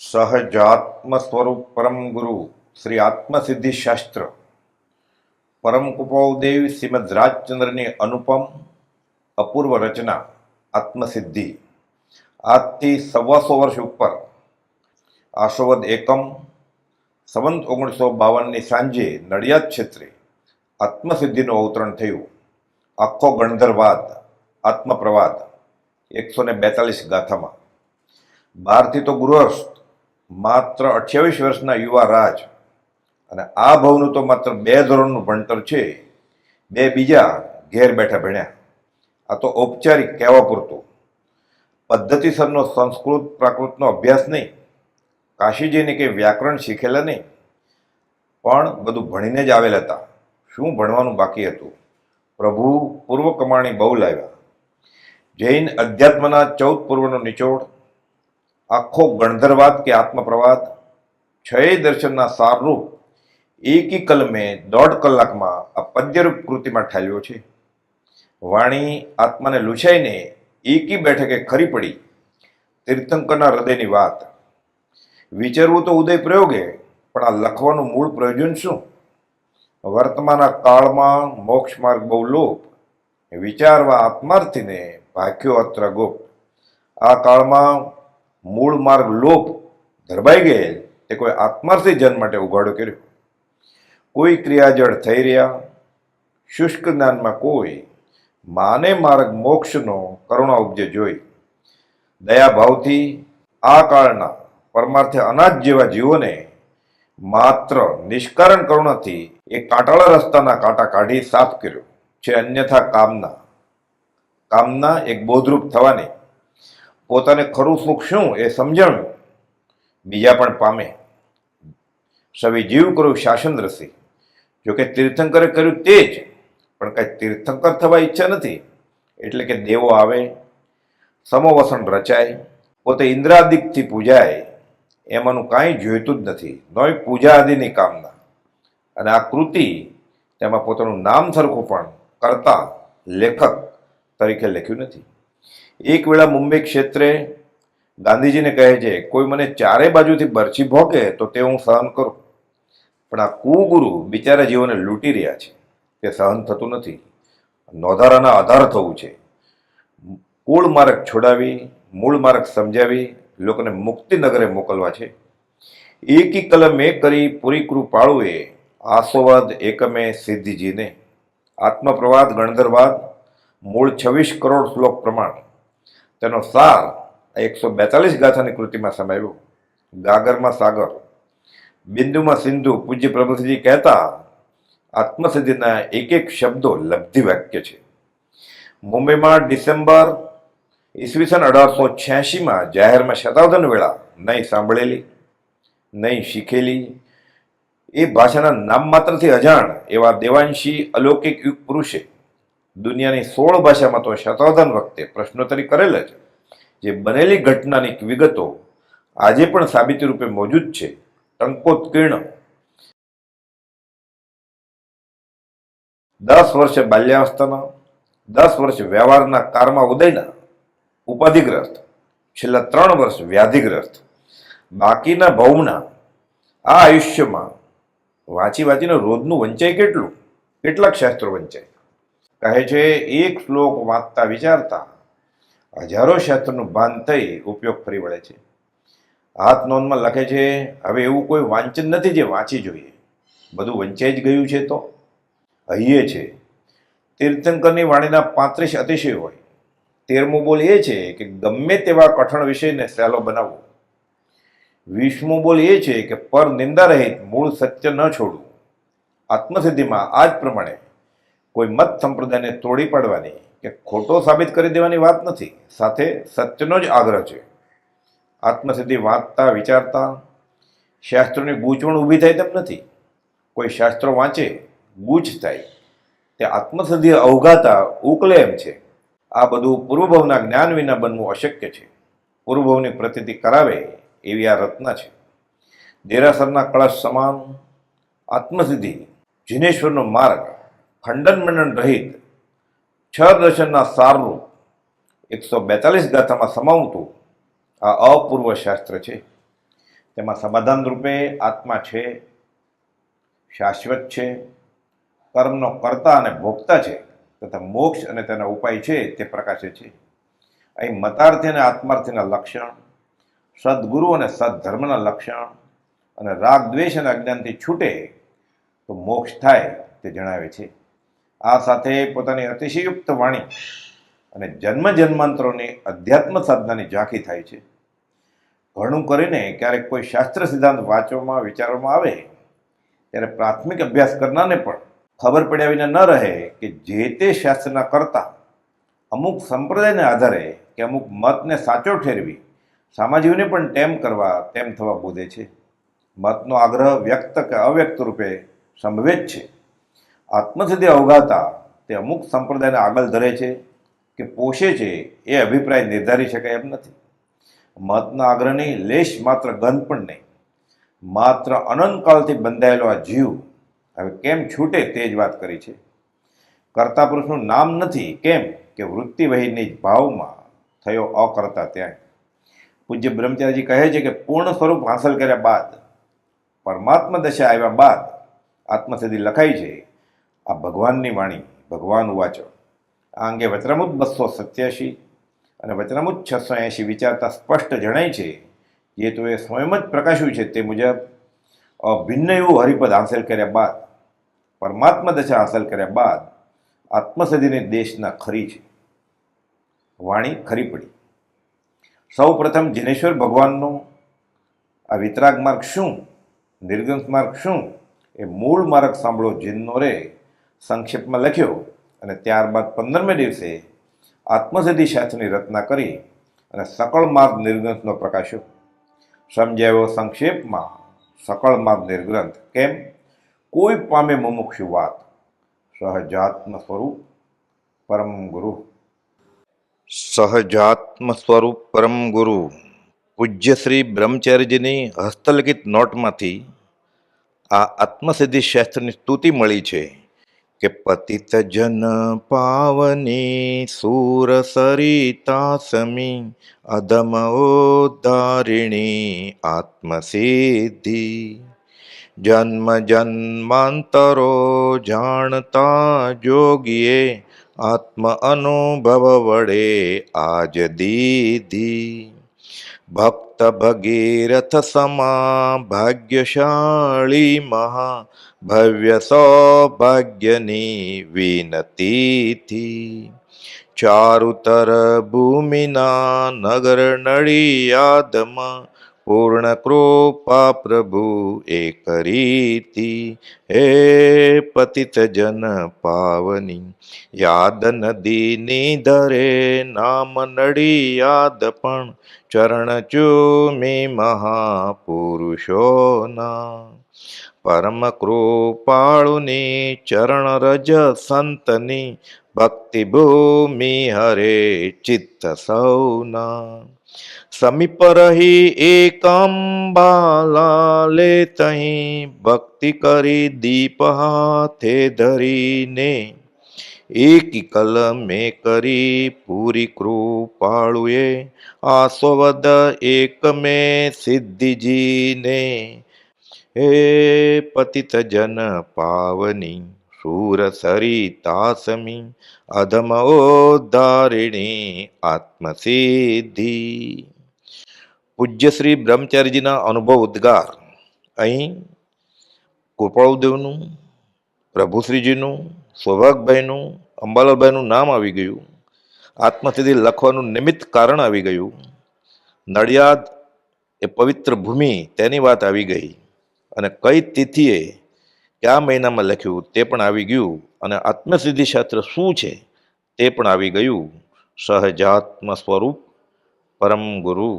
સહજાત્મ સ્વરૂપ પરમ ગુરુ શ્રી આત્મસિદ્ધિ શાસ્ત્ર પરમ કુપોદેવ શ્રીમદ રાજચંદ્રની અનુપમ અપૂર્વ રચના આત્મસિદ્ધિ આજથી સવાસો વર્ષ ઉપર આશોવદ એકમ સંવંત ઓગણીસો બાવનની સાંજે નડિયાદ ક્ષેત્રે આત્મસિદ્ધિનું અવતરણ થયું આખો ગણધરવાદ આત્મપ્રવાદ એકસો ને બેતાલીસ ગાથામાં બહારથી તો ગૃહસ્થ માત્ર અઠ્યાવીસ વર્ષના યુવા રાજ અને આ ભવનું તો માત્ર બે ધોરણનું ભણતર છે. બે બીજા ઘેર બેઠા ભણ્યા. આ તો ઔપચારિક કહેવા પૂરતું. પદ્ધતિસરનો સંસ્કૃત પ્રાકૃતનો અભ્યાસ નહીં. કાશીજીને કે વ્યાકરણ શીખેલા નહીં. પણ બધું ભણીને જ આવેલ હતા. શું ભણવાનું બાકી હતું? પ્રભુ પૂર્વ કમાણી બહુ લાવ્યા. જૈન અધ્યાત્મના ચૌદ પૂર્વનો નિચોડ આખો ગણધરવાદ કે આત્મપ્રવાદ છય દર્શનના સારરૂપ એકી કલમે દોઢ કલાકમાં આ પદ્યરૂપ કૃતિમાં ઠાલ્યો છે. વાણી આત્માને લૂછાઈને એકી બેઠકે ખરી પડી તીર્થંકરના હૃદયની વાત. વિચારવું તો ઉદય પ્રયોગે, પણ આ લખવાનું મૂળ પ્રયોજન શું? વર્તમાન કાળમાં મોક્ષ માર્ગ બહુ લોપ, વિચારવા આત્માર્થીને ભાખ્યો અત્ર ગુપ્ત. આ કાળમાં મૂળ માર્ગ લોપ ધરબાઈ ગયેલ તે કોઈ આત્માર્થી જન માટે ઉઘાડો કર્યો. કોઈ ક્રિયાજળ થઈ રહ્યા, શુષ્ક જ્ઞાનમાં કોઈ માને માર્ગ મોક્ષનો કરુણા ઉપજે જોઈ. દયાભાવથી આ કાળના પરમાર્થે અનાજ જેવા જીવોને માત્ર નિષ્કારણ કરુણાથી એ કાટાળા રસ્તાના કાંટા કાઢી સાફ કર્યો. છે અન્યથા કામના. કામના એક બોધરૂપ થવાની. પોતાને ખરું સુખ શું એ સમજણ? બીજા પણ પામે. સવે જીવ કરું શાસન રસી જોકે તીર્થંકરે કર્યું તે જ, પણ કાંઈ તીર્થંકર થવા ઈચ્છા નથી. એટલે કે દેવો આવે, સમવસન રચાય, પોતે ઇન્દ્રાદિકથી પૂજાય એમાંનું કાંઈ જોઈતું જ નથી. નોય પૂજા આદિની કામના. અને આ કૃતિ તેમાં પોતાનું નામ સરખું પણ કરતા લેખક તરીકે લખ્યું નથી. એક વેળા મુંબઈ ક્ષેત્રે ગાંધીજીને કહે છે, કોઈ મને ચારે બાજુથી બરછી ભોગે તો તે હું સહન કરું. પણ આ કુગુરુ બિચારા જીવોને લૂંટી રહ્યા છે. તે સહન થતું નથી. નોધારાના આધાર થવું છે. કુળ માર્ગ છોડાવી, મૂળ માર્ગ સમજાવી લોકોને મુક્તિનગરે મોકલવા છે. એકી કલમે કરી પૂરી કૃપાળુએ આસોવાદ એકમે સિદ્ધિજીને. આત્મપ્રવાદ, ગણધરવાદ, મૂળ છવ્વીસ કરોડ શ્લોક પ્રમાણ. તેનો સાર એકસો બેતાલીસ ગાથાની કૃતિમાં સમાવ્યો. ગાગરમાં સાગર. બિંદુમાં સિંધુ પૂજ્ય પ્રભુજી કહેતા, આત્મસિદ્ધિના એક એક શબ્દો લબ્ધિ વાક્ય છે. મુંબઈમાં ડિસેમ્બર ઈસવીસન અઢારસો છ્યાસીમાં જાહેરમાં શતાબ્દન વેળા નહીં સાંભળેલી, નહીં શીખેલી. એ ભાષાના નામ માત્રથી અજાણ એવા દેવાંશી અલૌકિક યુગ પુરુષે દુનિયાની સોળ ભાષામાં તો શતાવધાન વખતે પ્રશ્નોત્તરી કરેલ જ. જે બનેલી ઘટનાની વિગતો આજે પણ સાબિતી રૂપે મોજૂદ છે. ટંકોત્કીર્ણ. દસ વર્ષે બાલ્યાવસ્થાના, દસ વર્ષ વ્યવહારના કારમાં ઉદયના, ઉપાધિગ્રસ્ત. છેલ્લા ત્રણ વર્ષ વ્યાધિગ્રસ્ત. બાકીના ભૌમના, આ આયુષ્યમાં વાંચી વાંચીને રોજનું વંચાય કેટલું? કેટલાક શાસ્ત્રો વંચાય. કહે છે, એક શ્લોક વાંચતા વિચારતા હજારો શસ્ત્રનું ભાન થઈ ઉપયોગ ફરી વળે છે. હાથ નોંધમાં લખે છે, હવે એવું કોઈ વાંચન નથી જે વાંચી જોઈએ. બધું વંચાઈ જ ગયું છે તો? અહીંયા છે, તીર્થંકરની વાણીના પાંત્રીસ અતિશય હોય. તેરમું બોલ એ છે કે ગમે તેવા કઠણ વિષયને સહેલો બનાવવો વીસમું બોલ એ છે કે પર નિંદા રહિત મૂળ સત્ય ન છોડવું. આત્મસિદ્ધિમાં આ જ પ્રમાણે કોઈ મત સંપ્રદાયને તોડી પાડવાની કે ખોટો સાબિત કરી દેવાની વાત નથી. સાથે સત્યનો જ આગ્રહ છે. આત્મસિદ્ધિ વાંચતા, વિચારતા, શાસ્ત્રોની ગૂંચવણ ઊભી થાય તેમ નથી. કોઈ શાસ્ત્રો વાંચે, ગૂંચ થાય. તે આત્મસિદ્ધિ અવઘાતા ઉકલે એમ છે. આ બધું પૂર્વભવના જ્ઞાન વિના બનવું અશક્ય છે. પૂર્વભવની પ્રતિતિ કરાવે એવી આ રત્ના છે. દેરાસરના કળશ સમાન આત્મસિદ્ધિ જીનેશ્વરનો માર્ગ ખંડન મંડન રહિત છ દર્શનના સારરૂપ એકસો બેતાલીસ ગાથામાં સમાવતું આ અપૂર્વ શાસ્ત્ર છે. તેમાં સમાધાન રૂપે આત્મા છે, શાશ્વત છે, કર્મનો કર્તા અને ભોગતા છે તથા મોક્ષ અને તેના ઉપાય છે તે પ્રકાશે છે. અહીં મતાર્થી અને આત્માર્થીના લક્ષણ, સદગુરુ અને સદધર્મના લક્ષણ અને રાગ દ્વેષ અને અજ્ઞાનથી છૂટે તો મોક્ષ થાય તે જણાવે છે. આ સાથે પોતાની અતિશયુક્ત વાણી અને જન્મ જન્માંતરોની અધ્યાત્મ સાધનાની ઝાંખી થાય છે. ઘણું કરીને ક્યારેક કોઈ શાસ્ત્ર સિદ્ધાંત વાંચવામાં, વિચારવામાં આવે, ત્યારે પ્રાથમિક અભ્યાસ કરનારને પણ ખબર પડ્યા વિના ન રહે કે જે તે શાસ્ત્રના કરતા અમુક સંપ્રદાયને આધારે કે અમુક મતને સાચો ઠેરવી સામાજિકને પણ તેમ કરવા તેમ થવા બોધે છે. મતનો આગ્રહ વ્યક્ત કે અવ્યક્ત રૂપે સંભવે જ છે. આત્મસિદ્ધિ અવગાતા તે અમુક સંપ્રદાયને આગળ ધરે છે કે પોષે છે એ અભિપ્રાય નિર્ધારી શકાય એમ નથી. મતના આગ્રહની લેશ માત્ર ગંધ પણ નહીં, માત્ર અનંતકાળથી બંધાયેલો આ જીવ હવે કેમ છૂટે તે જ વાત કરી છે. કર્તા પુરુષનું નામ નથી કેમ કે વૃત્તિ વહીની ભાવમાં થયો અકર્તા ત્યાં પૂજ્ય બ્રહ્મચારીજી કહે છે કે પૂર્ણ સ્વરૂપ હાંસલ કર્યા બાદ, પરમાત્મા દશા આવ્યા બાદ આત્મસિદ્ધિ લખાઈ છે આ ભગવાનની વાણી ભગવાન ઉવાચો આ અંગે વચનામૃત બસો સત્યાસી અને વચનામૃત છસો એંશી વિચારતા સ્પષ્ટ જણાય છે, જે તો એ સ્વયં જ પ્રકાશ્યું છે તે મુજબ, અભિન્ન એવું હરિપદ હાંસલ કર્યા બાદ, પરમાત્મા દશા હાંસલ કર્યા બાદ આત્મસદીની દેશના ખરી છે. વાણી ખરી પડી. સૌ પ્રથમ જિનેશ્વર ભગવાનનો આ વિતરાગ માર્ગ શું, નિર્ગંશ માર્ગ શું, એ મૂળ માર્ગ સાંભળો જીનનો રે. સંક્ષેપમાં લખ્યો અને ત્યારબાદ પંદરમે દિવસે આત્મસિદ્ધિ શાસ્ત્રની રચના કરી અને સકળ માર્ગ નિર્ગ્રંથનો પ્રકાશ્યો સમજાવ્યો સંક્ષેપમાં સકળ માર્ગ નિર્ગ્રંથ કેમ? કોઈ પામે મુમુક્ષુ વાત સહજાત્મ સ્વરૂપ પરમ ગુરુ. સહજાત્મ સ્વરૂપ પરમ ગુરુ. પૂજ્ય શ્રી બ્રહ્મચર્યજીની હસ્તલિખિત નોટમાંથી આ આત્મસિદ્ધિ શાસ્ત્રની સ્તુતિ મળી છે. पतितजन पावनी सूरसरितासमी अदमोद्धारिणी आत्मसिद्धि। जन्म जन्मान्तरो जाणता योग्ये आत्म अनुभव वडे आज दीधि भक्तभगीरथसमा भाग्यशाली महा भव्यसौभाग्यनी विनतीति चारुतरभूमिना नगरनळीयादम् પૂર્ણ કૃપા પ્રભુ, એ કરીતી. હે પતિત જન પાવની, યાદ નદીની ધરે નામ નડિયાદ પણ ચરણ ચૂમી મહાપુરુષોના. પરમ કૃપાળુની ચરણ રજ સંતની, ભક્તિ ભૂમિ હરે ચિત્ત સૌના. સમીપ રહી એકાંબાલા લે તહી ભક્તિ કરી દીપ હાથે ધરીને. એકી કલમે કરી પૂરી કૃપાળુએ. આસોવદ એક મેં સિદ્ધિજીને. હે પતિત જન પાવની શૂર સરિતાસમી અધમ ઉદ્ધારિણી આત્મસિદ્ધિ. પૂજ્ય શ્રી બ્રહ્મચારીજીના અનુભવ ઉદ્ગાર. અહીં કૃપાળુદેવનું પ્રભુશ્રીજીનું, સૌભાગભાઈનું, અંબાલાલભાઈનું નામ આવી ગયું. આત્મસિદ્ધિ લખવાનું નિમિત્ત કારણ આવી ગયું. નડિયાદ એ પવિત્ર ભૂમિ તેની વાત આવી ગઈ અને કઈ તિથિએ, કયા મહિનામાં લખ્યું તે પણ આવી ગયું અને આત્મસિદ્ધિ શાસ્ત્ર શું છે તે પણ આવી ગયું. સહજાત્મ સ્વરૂપ પરમ ગુરુ.